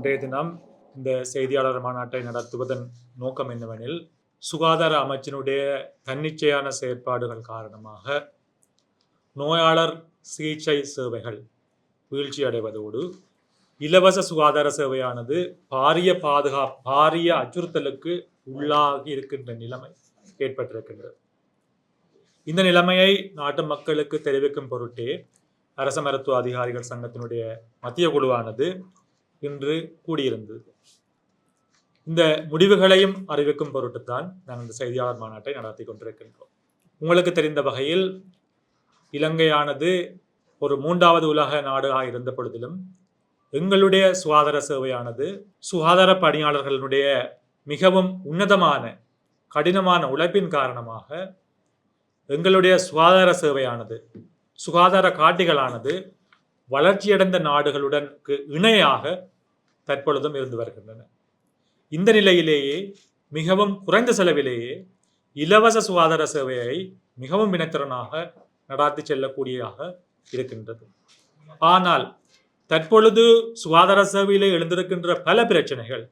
இன்றைய தினம் இந்த செய்தியாளர் மாநாட்டை நடத்துவதன் நோக்கம் என்னவெனில் சுகாதார அமைச்சினுடைய தன்னிச்சையான செயற்பாடுகள் காரணமாக நோயாளர் சிகிச்சை சேவைகள் வீழ்ச்சி அடைவதோடு இலவச சுகாதார சேவையானது பாரிய பாதுகா பாரிய அச்சுறுத்தலுக்கு உள்ளாகி இருக்கின்ற நிலைமை ஏற்பட்டிருக்கின்றது. இந்த நிலைமையை நாட்டு மக்களுக்கு தெரிவிக்கும் பொருட்டே அரச மருத்துவ அதிகாரிகள் சங்கத்தினுடைய மத்திய குழுவானது இன்று கூடியிருந்தது. இந்த முடிவுகளையும் அறிவிக்கும் பொருட்டுத்தான் நான் இந்த செய்தியாளர் மாநாட்டை நடத்தி கொண்டிருக்கின்றோம். உங்களுக்கு தெரிந்த வகையில் இலங்கையானது ஒரு மூன்றாவது உலக நாடாக இருந்த பொழுதிலும் எங்களுடைய சுகாதார சேவையானது சுகாதார பணியாளர்களுடைய மிகவும் உன்னதமான கடினமான உழைப்பின் காரணமாக எங்களுடைய சுகாதார சேவையானது சுகாதார காட்டிகளானது வளர்ச்சியடைந்த நாடுகளுடன் இணையாக தற்பொழுதும் இருந்து வருகின்றன. இந்த நிலையிலேயே மிகவும் குறைந்த செலவிலேயே இலவச சுகாதார சேவையை மிகவும் வினைத்திறனாக நடாத்தி செல்லக்கூடியதாக இருக்கின்றது. ஆனால் தற்பொழுது சுகாதார சேவையிலே எழுந்திருக்கின்ற பல பிரச்சனைகள்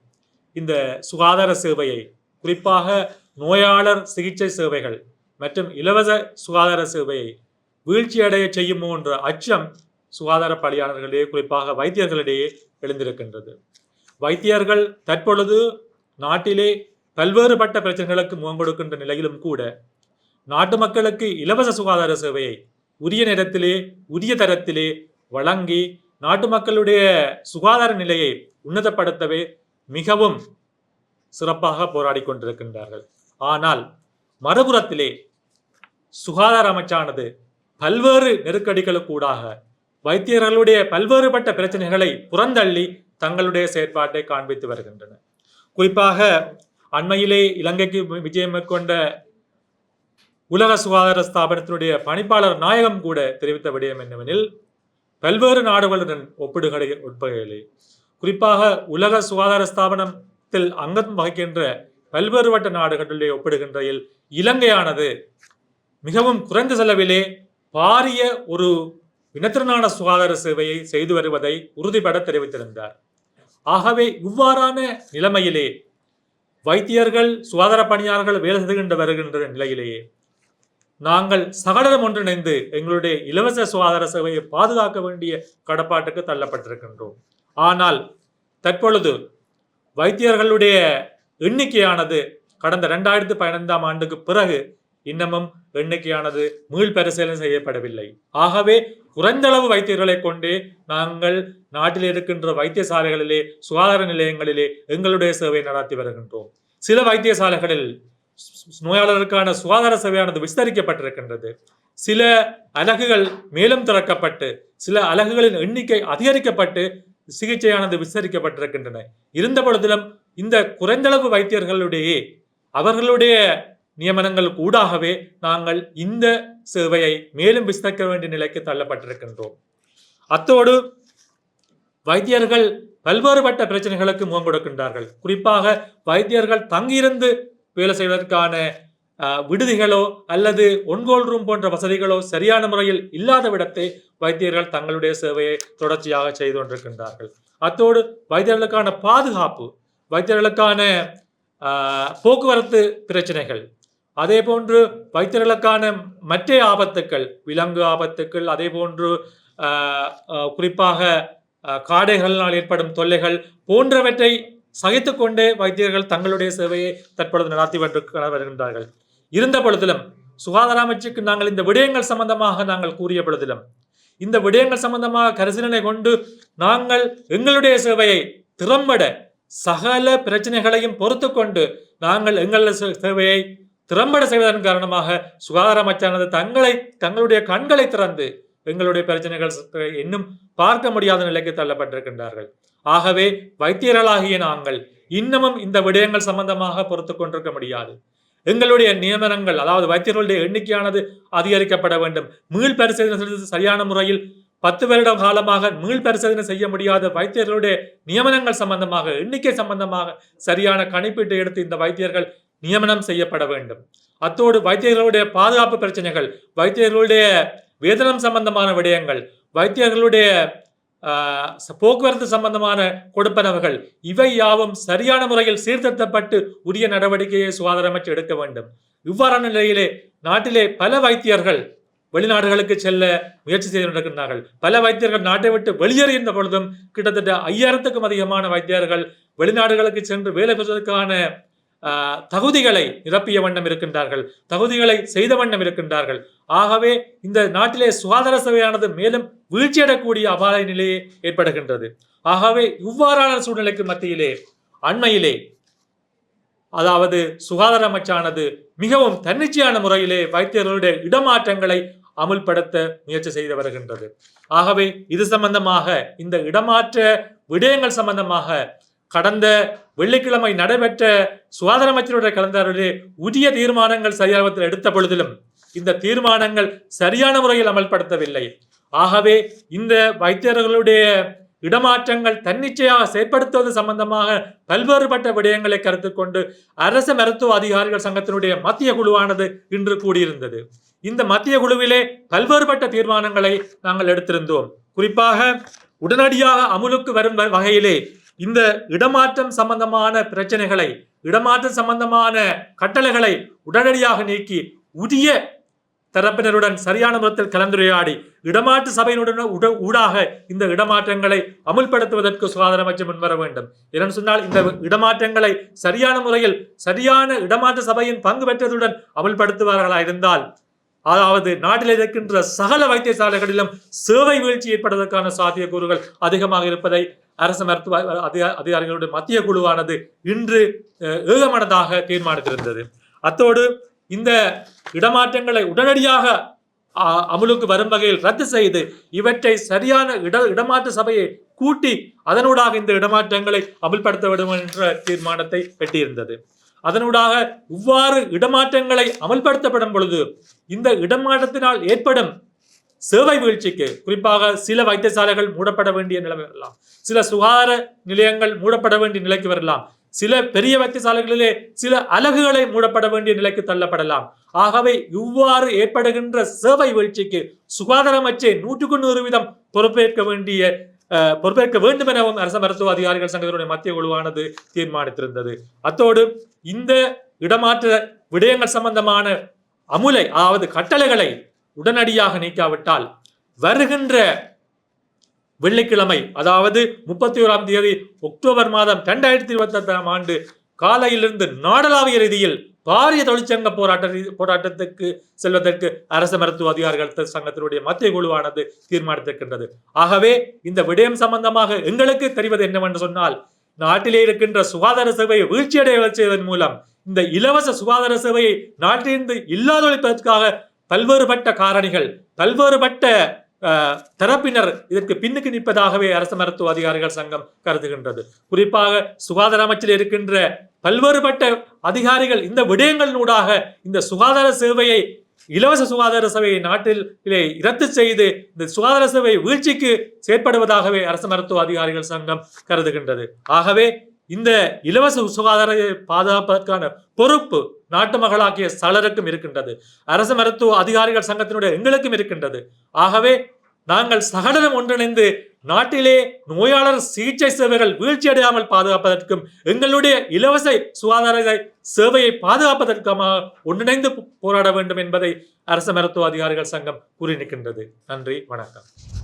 இந்த சுகாதார சேவையை குறிப்பாக நோயாளர் சிகிச்சை சேவைகள் மற்றும் இலவச சுகாதார சேவையை வீழ்ச்சியடைய செய்யுமோ என்ற அச்சம் சுகாதார பணியாளர்களிடையே குறிப்பாக வைத்தியர்களிடையே எழுந்திருக்கின்றது. வைத்தியர்கள் தற்பொழுது நாட்டிலே பல்வேறுபட்ட பிரச்சனைகளுக்கு முகம் கொடுக்கின்ற நிலையிலும் கூட நாட்டு மக்களுக்கு இலவச சுகாதார சேவையை உரிய நேரத்திலே உரிய தரத்திலே வழங்கி நாட்டு மக்களுடைய சுகாதார நிலையை உன்னதப்படுத்தவே மிகவும் சிறப்பாக போராடி கொண்டிருக்கின்றார்கள். ஆனால் மறுபுறத்திலே சுகாதார அமைச்சானது பல்வேறு நெருக்கடிகளுக்கூடாக வைத்தியர்களுடைய பல்வேறுபட்ட பிரச்சனைகளை புறந்தள்ளி தங்களுடைய செயற்பாட்டை காண்பித்து வருகின்றன. குறிப்பாக அண்மையிலே இலங்கைக்கு விஜயம் மேற்கொண்ட உலக சுகாதார ஸ்தாபனத்தினுடைய பணிப்பாளர் நாயகம் கூட தெரிவித்த விடயம் என்னவெனில் பல்வேறு நாடுகளுடன் ஒப்பிடுகளை உட்பகையிலே குறிப்பாக உலக சுகாதார ஸ்தாபனத்தில் அங்கம் வகிக்கின்ற பல்வேறுபட்ட நாடுகளுடைய ஒப்பிடுகின்றையில் இலங்கையானது மிகவும் குறைந்த செலவிலே பாரிய ஒரு இனத்திறனான சுகாதார சேவையை செய்து வருவதை உறுதிபட தெரிவித்திருந்தார். ஆகவே இவ்வாறான நிலைமையிலே வைத்தியர்கள் சுகாதார பணியாளர்கள் வேலை செய்துகின்ற வருகின்ற நிலையிலேயே நாங்கள் சகடரம் ஒன்றிணைந்து எங்களுடைய இலவச சுகாதார சேவையை பாதுகாக்க வேண்டிய கடப்பாட்டுக்கு தள்ளப்பட்டிருக்கின்றோம். ஆனால் தற்பொழுது வைத்தியர்களுடைய எண்ணிக்கையானது கடந்த ரெண்டாயிரத்து பதினைந்தாம் ஆண்டுக்கு பிறகு இன்னமும் எண்ணிக்கையானது மீள் பரிசீலனை செய்யப்படவில்லை. ஆகவே குறைந்தளவு வைத்தியர்களை கொண்டே நாங்கள் நாட்டில் இருக்கின்ற வைத்தியசாலைகளிலே சுகாதார நிலையங்களிலே எங்களுடைய சேவை நடத்தி வருகின்றோம். சில வைத்தியசாலைகளில் நோயாளருக்கான சுகாதார சேவையானது விஸ்தரிக்கப்பட்டிருக்கின்றது. சில அலகுகள் மேலும் திறக்கப்பட்டு சில அலகுகளின் எண்ணிக்கை அதிகரிக்கப்பட்டு சிகிச்சையானது விஸ்தரிக்கப்பட்டிருக்கின்றன. இருந்த பொழுதிலும் இந்த குறைந்தளவு வைத்தியர்களுடைய அவர்களுடைய நியமனங்கள் ஊடாகவே நாங்கள் இந்த சேவையை மேலும் விஸ்தரிக்க வேண்டிய நிலைக்கு தள்ளப்பட்டிருக்கின்றோம். அத்தோடு வைத்தியர்கள் பல்வேறுபட்ட பிரச்சனைகளுக்கு முகம் கொடுக்கின்றார்கள். குறிப்பாக வைத்தியர்கள் தங்கியிருந்து வேலை செய்வதற்கான விடுதிகளோ அல்லது ஒன்கோல் ரூம் போன்ற வசதிகளோ சரியான முறையில் இல்லாத விடத்தை வைத்தியர்கள் தங்களுடைய சேவையை தொடர்ச்சியாக செய்து கொண்டிருக்கின்றார்கள். அத்தோடு வைத்தியர்களுக்கான பாதுகாப்பு வைத்தியர்களுக்கான போக்குவரத்து பிரச்சனைகள் அதே போன்று வைத்தியர்களுக்கான மற்ற ஆபத்துக்கள் விலங்கு ஆபத்துக்கள் அதே போன்று குறிப்பாக காடைகளினால் ஏற்படும் தொல்லைகள் போன்றவற்றை சகித்து கொண்டே வைத்தியர்கள் தங்களுடைய சேவையை தற்பொழுது நடத்தி வருகின்றார்கள். இருந்த பொழுதிலும் சுகாதார அமைச்சுக்கு நாங்கள் இந்த விடயங்கள் சம்பந்தமாக நாங்கள் கூறிய பொழுதிலும் இந்த விடயங்கள் சம்பந்தமாக கரிசீலனை கொண்டு நாங்கள் எங்களுடைய சேவையை திறம்பட சகல பிரச்சனைகளையும் பொறுத்து கொண்டு நாங்கள் எங்கள் சேவையை திறம்பட செய்வதன் காரணமாக சுகாதார அமைச்சானது தங்களை தங்களுடைய கண்களை திறந்து எங்களுடைய பிரச்சனைகள் இன்னும் பார்க்க முடியாத நிலைக்கு தள்ளப்பட்டிருக்கின்றார்கள். ஆகவே வைத்தியர்களாகிய நாங்கள் இன்னமும் இந்த விடயங்கள் சம்பந்தமாக பொறுத்து கொண்டிருக்க முடியாது. எங்களுடைய நியமனங்கள் அதாவது வைத்தியர்களுடைய எண்ணிக்கையானது அதிகரிக்கப்பட வேண்டும். மீள் பரிசோதனை சரியான முறையில் பத்து வருட காலமாக மீள் பரிசோதனை செய்ய முடியாத வைத்தியர்களுடைய நியமனங்கள் சம்பந்தமாக எண்ணிக்கை சம்பந்தமாக சரியான கணிப்பீட்டை எடுத்து இந்த வைத்தியர்கள் நியமனம் செய்யப்பட வேண்டும். அத்தோடு வைத்தியர்களுடைய பாதுகாப்பு பிரச்சனைகள் வைத்தியர்களுடைய வேதனம் சம்பந்தமான விடயங்கள் வைத்தியர்களுடைய போக்குவரத்து சம்பந்தமான கொடுப்பனவுகள் இவை யாவும் சரியான முறையில் சீர்திருத்தப்பட்டு உரிய நடவடிக்கையை சுகாதார அமைச்சு எடுக்க வேண்டும். இவ்வாறான நிலையிலே நாட்டிலே பல வைத்தியர்கள் வெளிநாடுகளுக்கு செல்ல முயற்சி செய்து கொண்டிருக்கிறார்கள் பல வைத்தியர்கள் நாட்டை விட்டு வெளியேறுகின்ற பொழுதும் கிட்டத்தட்ட ஐயாயிரத்துக்கும் அதிகமான வைத்தியர்கள் வெளிநாடுகளுக்கு சென்று வேலை பெறுவதற்கான தகுதிகளை நிரப்பிய வண்ணம் இருக்கின்றார்கள். தகுதிகளை செய்த வண்ணம் இருக்கின்றார்கள். ஆகவே இந்த நாட்டிலே சுகாதார சபையானது மேலும் வீழ்ச்சியடக்கூடிய அபாய நிலையே ஏற்படுகின்றது. ஆகவே இவ்வாறான சூழ்நிலைக்கு மத்தியிலே அண்மையிலே அதாவது சுகாதார அமைச்சானது மிகவும் தன்னிச்சையான முறையிலே வைத்தியர்களுடைய இடமாற்றங்களை அமுல்படுத்த முயற்சி செய்து வருகின்றது. ஆகவே இது சம்பந்தமாக இந்த இடமாற்ற விடயங்கள் சம்பந்தமாக கடந்த வெள்ளிக்கிழமை நடைபெற்ற சுகாதார அமைச்சருடைய கலந்தாரிலே உரிய தீர்மானங்கள் சரியாகத்தில் எடுத்த பொழுதிலும் இந்த தீர்மானங்கள் சரியான முறையில் அமல்படுத்தவில்லை. ஆகவே இந்த வைத்தியர்களுடைய இடமாற்றங்கள் தன்னிச்சையாக செயற்படுத்துவது சம்பந்தமாக பல்வேறுபட்ட விடயங்களை கருத்து கொண்டு அரச மருத்துவ அதிகாரிகள் சங்கத்தினுடைய மத்திய குழுவானது இன்று கூடியிருந்தது. இந்த மத்திய குழுவிலே பல்வேறுபட்ட தீர்மானங்களை நாங்கள் எடுத்திருந்தோம். குறிப்பாக உடனடியாக அமுலுக்கு வரும் வ- வகையிலே இந்த இடமாற்றம் சம்பந்தமான பிரச்சனைகளை இடமாற்றம் சம்பந்தமான கட்டளைகளை உடனடியாக நீக்கி உரிய தரப்பினருடன் சரியான முறையில் கலந்துரையாடி இடமாற்று சபையினுடன் உட- ஊடாக இந்த இடமாற்றங்களை அமுல்படுத்துவதற்கு சுகாதார அமைச்சர் முன்வர வேண்டும். என்று சொன்னால் இந்த இடமாற்றங்களை சரியான முறையில் சரியான இடமாற்று சபையின் பங்கு பெற்றதுடன் அமுல்படுத்துவார்களா இருந்தால் அதாவது நாட்டில் இருக்கின்ற சகல வைத்தியசாலைகளிலும் சேவை வீழ்ச்சி ஏற்படுவதற்கான சாத்தியக்கூறுகள் அதிகமாக இருப்பதை அரசு மருத்துவ அதிகாரிகளுடைய மத்திய குழுவானது இன்று ஏகமனதாக தீர்மானித்திருந்தது. அத்தோடு இந்த இடமாற்றங்களை உடனடியாக அமுலுக்கு வரும் வகையில் ரத்து செய்து இவற்றை சரியான இட இடமாற்ற சபையை கூட்டி அதனூடாக இந்த இடமாற்றங்களை அமுல்படுத்த வேண்டும் என்ற தீர்மானத்தை எட்டியிருந்தது. அதனூடாக இவ்வாறு இடமாற்றங்களை அமல்படுத்தப்படும் பொழுது இந்த இடமாற்றத்தினால் ஏற்படும் சேவை வீழ்ச்சிக்கு குறிப்பாக சில வைத்தியசாலைகள் மூடப்பட வேண்டிய நிலைமை வரலாம். சில சுகாதார நிலையங்கள் மூடப்பட வேண்டிய நிலைக்கு வரலாம். சில பெரிய வைத்தியசாலைகளிலே சில அலகுகளை மூடப்பட வேண்டிய நிலைக்கு தள்ளப்படலாம். ஆகவே இவ்வாறு ஏற்படுகின்ற சேவை வீழ்ச்சிக்கு சுகாதாரம் அச்சே நூற்றுக்கு நூறு வீதம் பொறுப்பேற்க வேண்டிய அஹ், பொறுப்பேற்க வேண்டும் எனவும் அரச மருத்துவ அதிகாரிகள் சங்கத்தினுடைய மத்திய குழுவானது தீர்மானித்திருந்தது. அத்தோடு இந்த இடமாற்ற விடயங்கள் சம்பந்தமான அமுலை அதாவது கட்டளைகளை உடனடியாக நீக்காவிட்டால் வருகின்ற வெள்ளிக்கிழமை அதாவது முப்பத்தி ஓராம் தேதி அக்டோபர் மாதம் இரண்டாயிரத்தி இருபத்தி எட்டாம் ஆண்டு காலையிலிருந்து நாடளாவிய ரீதியில் பாரிய தொழிற்சங்க போராட்ட ரீ- போராட்டத்துக்கு செல்வதற்கு அரசு மருத்துவ அதிகாரிகள் சங்கத்தினுடைய மத்திய குழுவானது தீர்மானித்திருக்கின்றது. ஆகவே இந்த விடயம் சம்பந்தமாக எங்களுக்கு தெரிவது என்னவென்று சொன்னால் நாட்டிலே இருக்கின்ற சுகாதார சேவையை வீழ்ச்சியடைய செய்வதன் மூலம் இந்த இலவச சுகாதார சேவையை நாட்டிலிருந்து இல்லாதொழிப்பதற்காக பல்வேறுபட்ட காரணிகள் பல்வேறுபட்ட தரப்பினர் இதற்கு பின்னுக்கு நிற்பதாகவே அரசு மருத்துவ அதிகாரிகள் சங்கம் கருதுகின்றது. குறிப்பாக சுகாதார அமைச்சில் இருக்கின்ற பல்வேறுபட்ட அதிகாரிகள் இந்த விடயங்களினூடாக இந்த சுகாதார சேவையை இலவச சுகாதார சேவையை நாட்டில் இரத்து ரத்து செய்து இந்த சுகாதார சேவை வீழ்ச்சிக்கு செயற்படுவதாகவே அரசு மருத்துவ அதிகாரிகள் சங்கம் கருதுகின்றது. ஆகவே இந்த இலவச சுகாதார பாதுகாப்பதற்கான பொறுப்பு நாட்டு மகளாகிய சலருக்கும் இருக்கின்றது. அரசு மருத்துவ அதிகாரிகள் சங்கத்தினுடைய எங்களுக்கும் இருக்கின்றது. ஆகவே நாங்கள் சகடனம் ஒன்றிணைந்து நாட்டிலே நோயாளர் சிகிச்சை சேவைகள் வீழ்ச்சியடையாமல் பாதுகாப்பதற்கும் எங்களுடைய இலவச சுகாதார சேவையை பாதுகாப்பதற்குமாக ஒன்றிணைந்து போராட வேண்டும் என்பதை அரசு மருத்துவ அதிகாரிகள் சங்கம் கூறி நிற்கின்றது. நன்றி வணக்கம்.